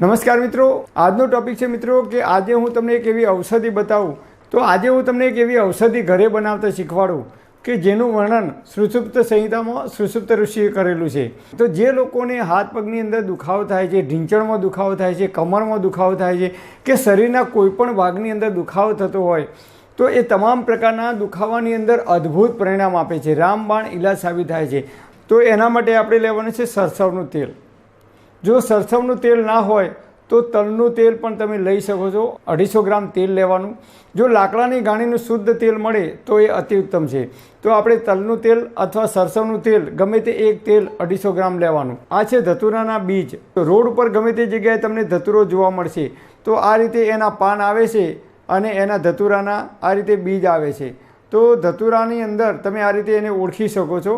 નમસ્કાર મિત્રો. આજનો ટોપિક છે મિત્રો કે આજે હું તમને એક એવી ઔષધિ બતાવું. તો આજે હું તમને એક એવી ઔષધિ ઘરે બનાવતા શીખવાડું કે જેનું વર્ણન સુષુપ્ત સંહિતામાં સુષુપ્ત ઋષિએ કરેલું છે. તો જે લોકોને હાથ પગની અંદર દુખાવો થાય છે, ઢીંચણમાં દુખાવો થાય છે, કમરમાં દુખાવો થાય છે કે શરીરના કોઈપણ ભાગની અંદર દુખાવો થતો હોય, તો એ તમામ પ્રકારના દુખાવાની અંદર અદ્ભુત પરિણામ આપે છે. રામબાણ ઈલાજ સાબિત થાય છે. તો એના માટે આપણે લેવાનું છે સરસવનું તેલ. જો સરસવનું તેલ ના હોય, તો તલનું તેલ પણ તમે લઈ શકો છો. અઢીસો ગ્રામ તેલ લેવાનું. જો લાકડાની ગાણીનું શુદ્ધ તેલ મળે, તો એ અતિ ઉત્તમ છે. તો આપણે તલનું તેલ અથવા સરસવનું તેલ, ગમે તે એક તેલ અઢીસો ગ્રામ લેવાનું. આ છે ધતુરાના બીજ. રોડ ઉપર ગમે તે જગ્યાએ તમને ધતુરો જોવા મળશે. તો આ રીતે એના પાન આવે છે અને એના ધતુરાના આ રીતે બીજ આવે છે. તો ધતુરાની અંદર તમે આ રીતે એને ઓળખી શકો છો.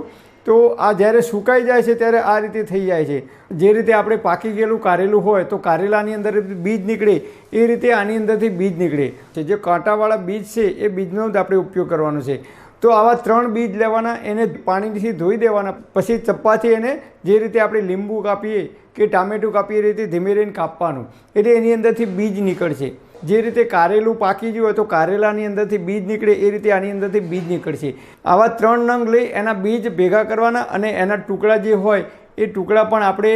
તો આ જ્યારે સુકાઈ જાય છે ત્યારે આ રીતે થઈ જાય છે. જે રીતે આપણે પાકી ગયેલું કારેલું હોય તો કારેલાની અંદર બીજ નીકળે, એ રીતે આની અંદરથી બીજ નીકળે. છે જે કાંટાવાળા બીજ છે, એ બીજનો જ આપણે ઉપયોગ કરવાનો છે. તો આવા ત્રણ બીજ લેવાના, એને પાણીથી ધોઈ દેવાના. પછી ચપ્પાથી એને જે રીતે આપણે લીંબુ કાપીએ કે ટામેટું કાપીએ એ રીતે ધીમે રહીને કાપવાનું. એટલે એની અંદરથી બીજ નીકળશે. જે રીતે કારેલું પાકી ગયું હોય તો કારેલાની અંદરથી બીજ નીકળે, એ રીતે આની અંદરથી બીજ નીકળશે. આવા ત્રણ નંગ લઈ એના બીજ ભેગા કરવાના અને એના ટુકડા જે હોય, એ ટુકડા પણ આપણે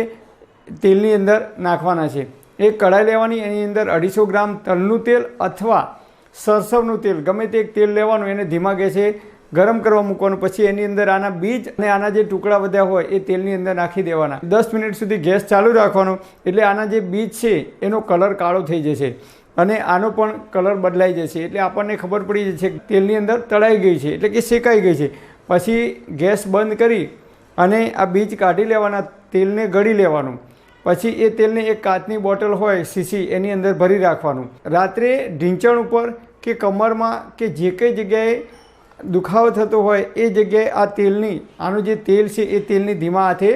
તેલની અંદર નાખવાના છે. એક કઢાઈ લેવાની, એની અંદર અઢીસો ગ્રામ તલનું તેલ અથવા સરસવનું તેલ, ગમે તે એક તેલ લેવાનું, એને ધીમા ગેસે ગરમ કરવા મૂકવાનું, પછી એની અંદર આના બીજ અને આના જે ટુકડા બધા હોય, એ તેલની અંદર નાખી દેવાના. દસ મિનિટ સુધી ગેસ ચાલુ રાખવાનો, એટલે આના જે બીજ છે, એનો કલર કાળો થઈ જશે. અને આનો પણ કલર બદલાઈ જશે. એટલે આપણને ખબર પડી જશે તેલની અંદર તળાઈ ગઈ છે, એટલે કે શેકાઈ ગઈ છે. પછી ગેસ બંધ કરી અને આ બીજ કાઢી લેવાના, તેલને ગળી લેવાનું. પછી એ તેલને એક કાચની બોટલ હોય, સીસી, એની અંદર ભરી રાખવાનું. રાત્રે ઢીંચણ ઉપર કે કમરમાં કે જે કઈ જગ્યાએ દુખાવો થતો હોય, એ જગ્યાએ આ તેલની, આનું જે તેલ છે એ તેલની ધીમા હાથે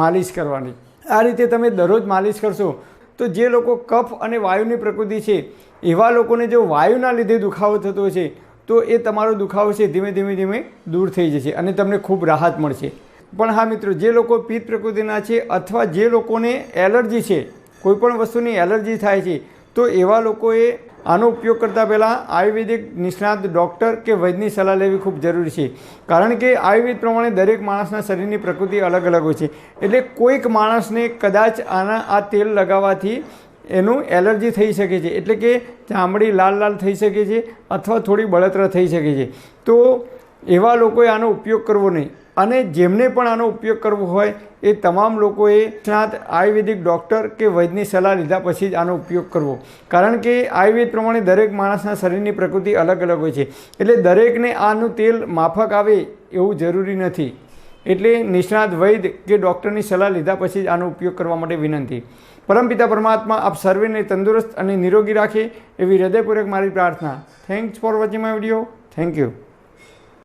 માલિશ કરવાની. આ રીતે તમે દરરોજ માલિશ કરશો તો જે લોકો કફ અને વાયુની પ્રકૃતિ છે, એવા લોકોને જો વાયુના લીધે દુખાવો થતો છે તો એ તમારો દુખાવો છે ધીમે ધીમે ધીમે દૂર થઈ જશે અને તમને ખૂબ રાહત મળશે. પણ હા મિત્રો, જે લોકો પિત્ત પ્રકૃતિના છે અથવા જે લોકોને એલર્જી છે કોઈપણ વસ્તુની એલર્જી થાય છે, તો એવા લોકોએ આનો ઉપયોગ કરતાં પહેલાં આયુર્વેદિક નિષ્ણાત ડૉક્ટર કે વૈદ્યની સલાહ લેવી ખૂબ જરૂરી છે. કારણ કે આયુર્વેદ પ્રમાણે દરેક માણસના શરીરની પ્રકૃતિ અલગ અલગ હોય છે. એટલે કોઈક માણસને કદાચ આના આ તેલ લગાવવાથી એનું એલર્જી થઈ શકે છે. એટલે કે ચામડી લાલ લાલ થઈ શકે છે અથવા થોડી બળતરા થઈ શકે છે. તો એવા લોકોએ આનો ઉપયોગ કરવો નહીં. અને જેમને પણ આનો ઉપયોગ કરવો હોય એ તમામ લોકોએ નિષ્ણાત આયુર્વેદિક ડૉક્ટર કે વૈદ્યની સલાહ લીધા પછી જ આનો ઉપયોગ કરવો. કારણ કે આયુર્વેદ પ્રમાણે દરેક માણસના શરીરની પ્રકૃતિ અલગ અલગ હોય છે. એટલે દરેકને આનું તેલ માફક આવે એવું જરૂરી નથી. એટલે નિષ્ણાત વૈદ્ય કે ડૉક્ટરની સલાહ લીધા પછી જ આનો ઉપયોગ કરવા માટે વિનંતી. પરમપિતા પરમાત્મા, આપ સર્વેને તંદુરસ્ત અને નિરોગી રાખે એવી હૃદયપૂર્વક મારી પ્રાર્થના. Thanks for watching my video thank you